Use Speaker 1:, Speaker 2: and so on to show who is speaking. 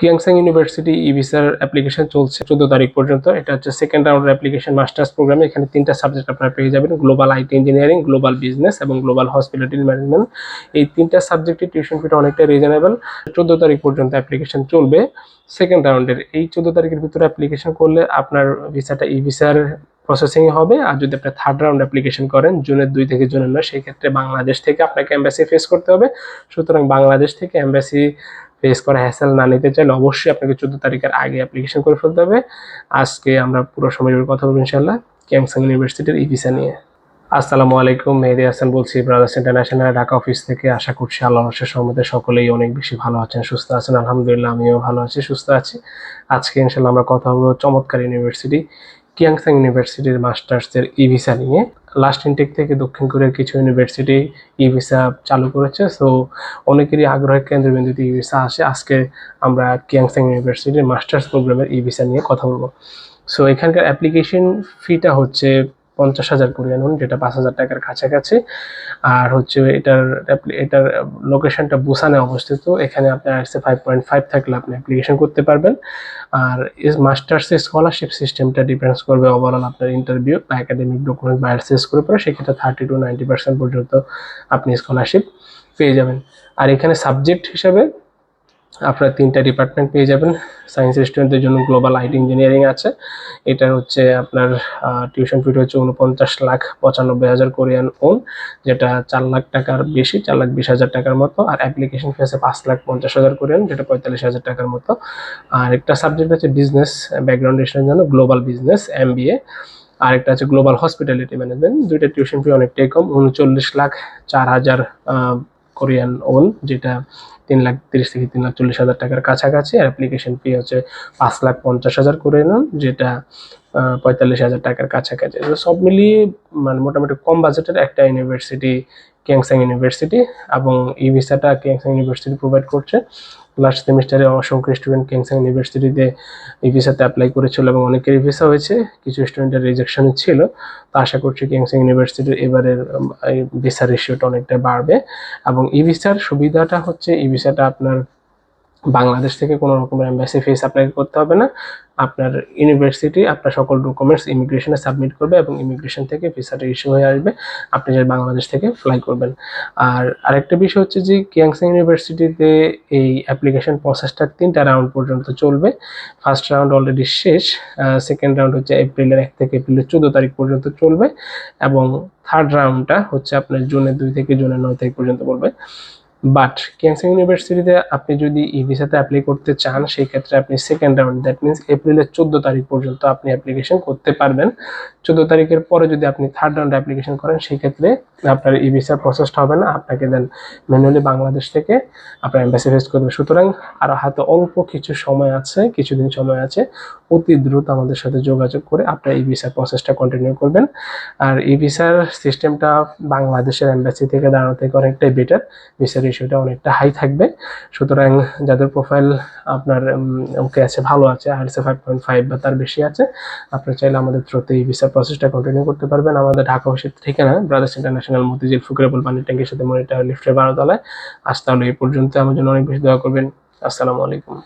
Speaker 1: কিয়াংসাং university ই ভিসার application চলছে চোদ্দ তারিখ পর্যন্ত। এটা হচ্ছে সেকেন্ড রাউন্ডের অ্যাপ্লিকেশন মাস্টার্স প্রোগ্রামে এখানে তিনটা সাবজেক্ট আপনারা পেয়ে যাবেন global IT engineering global business এবং গ্লোবাল হসপিটালিটি ম্যানেজমেন্ট এই তিনটা সাবজেক্টের টিউশন ফিটা অনেকটা রিজনেবল চোদ্দ তারিখ পর্যন্ত অ্যাপ্লিকেশন চলবে সেকেন্ড রাউন্ডের এই চোদ্দ তারিখের ভিতরে অ্যাপ্লিকেশন করলে আপনার ভিসাটা ই ভিসার প্রসেসিং হবে। আর যদি আপনি থার্ড রাউন্ড অ্যাপ্লিকেশন করেন, জুনের দুই থেকে জুনের নয়, সেই ক্ষেত্রে বাংলাদেশ থেকে আপনাকে এম্বাসি ফেস করতে হবে। সুতরাং বাংলাদেশ থেকে এম্বাসি ফেস করা হ্যাসেল না নিতে চাইলে অবশ্যই আপনাকে চোদ্দ তারিখের আগে অ্যাপ্লিকেশন করে ফেলতে হবে। আজকে আমরা পুরো সময় কথা বলব ইনশাল্লাহ ক্যাংসাং ইউনিভার্সিটির ই ভিসা নিয়ে। আসসালামু আলাইকুম, মেহেদি হাসান বলছি ব্রাদার্স ইন্টারন্যাশনাল ঢাকা অফিস থেকে। আশা করছি আল্লাহ রসের সম্মতে সকলেই অনেক বেশি ভালো আছেন, সুস্থ আছেন। আলহামদুলিল্লাহ, আমিও ভালো আছি, সুস্থ আছি। আজকে ইনশাল্লাহ আমরা কথা বলব চমৎকার ইউনিভার্সিটি কিয়াংসাং ইউনিভার্সিটির মাস্টার্সের ই ভিসা নিয়ে। লাস্ট ইনটেক থেকে দক্ষিণ কোরিয়ার কিছু ইউনিভার্সিটি ই ভিসা চালু করেছে। সো অনেকেরই আগ্রহের কেন্দ্রবিন্দুতে ই ভিসা আসে। আজকে আমরা কিয়াংসাং ইউনিভার্সিটির মাস্টার্স প্রোগ্রামের ই ভিসা নিয়ে কথা বলব। সো এখানকার অ্যাপ্লিকেশন ফিটা হচ্ছে পঞ্চাশ হাজার কোরিয়ান উন যেটা পাঁচ হাজার টাকার কাছাকাছি। আর হচ্ছে এটার এটার লোকেশনটা বুসানে অবস্থিত, এখানে আপনার আসছে ফাইভ পয়েন্ট ফাইভ থাকলে আপনি অ্যাপ্লিকেশন করতে পারবেন। আর মাস্টার্সের স্কলারশিপ সিস্টেমটা ডিপেন্ডস করবে ওভারঅল আপনার ইন্টারভিউ বা একাডেমিক ডকুমেন্ট বাইরে শেষ করে পরে, সেক্ষেত্রে থার্টি টু নাইনটি পার্সেন্ট পর্যন্ত আপনি স্কলারশিপ পেয়ে যাবেন। আর এখানে সাবজেক্ট হিসাবে আপনার তিনটা ডিপার্টমেন্ট পেয়ে যাবেন। সায়েন্স স্টুডেন্টদের জন্য গ্লোবাল আইটি ইঞ্জিনিয়ারিং আছে। এটা হচ্ছে আপনার টিউশন ফিট হচ্ছে উনপঞ্চাশ লাখ পঁচানব্বই হাজার কোরিয়ান ওন যেটা চার লাখ টাকার বেশি, চার লাখ বিশ হাজার টাকার মতো। আর অ্যাপ্লিকেশন ফি আছে পাঁচ লাখ পঞ্চাশ হাজার কোরিয়ান যেটা পঁয়তাল্লিশ হাজার টাকার মতো। আর একটা সাবজেক্ট হচ্ছে বিজনেস ব্যাকগ্রাউন্ড স্টুডেন্টের জন্য global business M B A আরেকটা আছে গ্লোবাল হসপিটালিটি ম্যানেজমেন্ট দুইটা টিউশন ফি অনেকটাই কম, উনচল্লিশ লাখ চার হাজার কোরিয়ান ওন যেটা তিন লাখ তিরিশ থেকে তিন লাখ চল্লিশ হাজার টাকার কাছাকাছি। আর অ্যাপ্লিকেশন ফি হচ্ছে পাঁচ লাখ পঞ্চাশ হাজার করে নেন, যেটা পঁয়তাল্লিশ হাজার টাকার কাছাকাছি। সব মিলিয়ে মানে মোটামুটি কম বাজেটের একটা ইউনিভার্সিটি ক্যাংসাং ইউনিভার্সিটি এবং এই ভিসাটা ক্যাংসাং ইউনিভার্সিটি প্রোভাইড করছে। লাস্ট সেমিস্টারে অসংখ্য স্টুডেন্ট ক্যাংসাং ইউনিভার্সিটিতে এই ভিসাতে অ্যাপ্লাই করেছিল এবং অনেকের ভিসা হয়েছে, কিছু স্টুডেন্টের রিজেকশন ছিল। তো আশা করছি ক্যাংসাং ইউনিভার্সিটির এবারের ভিসা রেশিওটা অনেকটা বাড়বে। এবং ই ভিসার সুবিধাটা হচ্ছে ই ভিসাটা আপনার বাংলাদেশ থেকে কোনো রকমের এম্বাসি ফিস অ্যাপ্লাই করতে হবে না। আপনার ইউনিভার্সিটি আপনার সকল ডকুমেন্টস ইমিগ্রেশনে সাবমিট করবে এবং ইমিগ্রেশন থেকে ভিসাটা ইস্যু হয়ে আসবে। আপনি যে বাংলাদেশ থেকে ফ্লাই করবেন। আর আরেকটা বিষয় হচ্ছে যে কিয়াংসাং ইউনিভার্সিটিতে এই অ্যাপ্লিকেশন প্রসেসটা তিনটা রাউন্ড পর্যন্ত চলবে। ফার্স্ট রাউন্ড অলরেডি শেষ সেকেন্ড রাউন্ড হচ্ছে এপ্রিলের এক থেকে এপ্রিলের চোদ্দ তারিখ পর্যন্ত চলবে এবং থার্ড রাউন্ডটা হচ্ছে আপনার জুনের দুই থেকে জুনের নয় তারিখ পর্যন্ত বলবে। বাট ক্যান্সার ইউনিভার্সিটিতে আপনি যদি ই ভিসাতে অ্যাপ্লাই করতে চান, সেই ক্ষেত্রে আপনি সেকেন্ড রাউন্ড দ্যাট মিনস এপ্রিলের চোদ্দ তারিখ পর্যন্ত আপনি অ্যাপ্লিকেশন করতে পারবেন। চোদ্দ তারিখের পরে যদি আপনি থার্ড রাউন্ড অ্যাপ্লিকেশন করেন, সেই ক্ষেত্রে আপনার ই ভিসার প্রসেসটা হবে না। আপনাকে দেন ম্যানুয়ালি বাংলাদেশ থেকে আপনার অ্যাম্বাসি ফেস করবে। সুতরাং আর হাতে অল্প কিছু সময় আছে, কিছুদিন সময় আছে। অতি দ্রুত আমাদের সাথে যোগাযোগ করে আপনার ই ভিসার প্রসেসটা কন্টিনিউ করবেন। আর ই ভিসার সিস্টেমটা বাংলাদেশের এম্বাসি থেকে দাঁড়ানো থেকে অনেকটাই বেটার ভিসার রেশিওটা অনেকটা হাই থাকবে। সুতরাং যাদের প্রোফাইল আপনার ওকে আছে, ভালো আছে আইএলসে ফাইভ পয়েন্ট ফাইভ বা তার বেশি আছে, আপনার চাইলে আমাদের থ্রুতে এই ভিসা প্রসেসটা কন্টিনিউ করতে পারবেন। আমাদের ঢাকা অফিসের ঠিকানা ব্রাদার্স ইন্টারন্যাশনাল মতিঝিল ফুকরেবল পানির ট্যাঙ্কের সাথে মনিটার লিফটের বারোতলায়। আজ তাহলে এই পর্যন্ত আমার জন্য অনেক বেশি দোয়া করবেন। আসসালামু আলাইকুম।